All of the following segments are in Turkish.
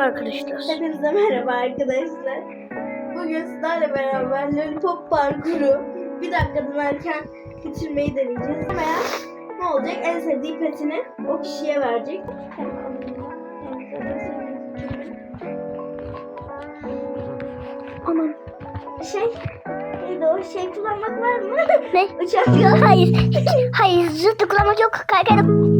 Merhaba arkadaşlar. Hepinize merhaba arkadaşlar. Bugün sizlerle beraber Lollipop parkuru bir dakikadan erken bitirmeyi deneyeceğiz. Veya ne olacak? En sevdiği petini o kişiye verecek. Aman. Şey, neydi o? Şey kullanmak var mı? Ne? Uçak Hayır. Hayır, zıt kullanmak yok. Kaykayla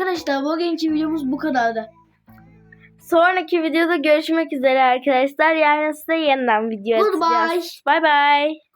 Arkadaşlar bugünkü videomuz bu kadardı. Sonraki videoda görüşmek üzere arkadaşlar. Yarın size yeniden video Goodbye. atacağız. Bye bye.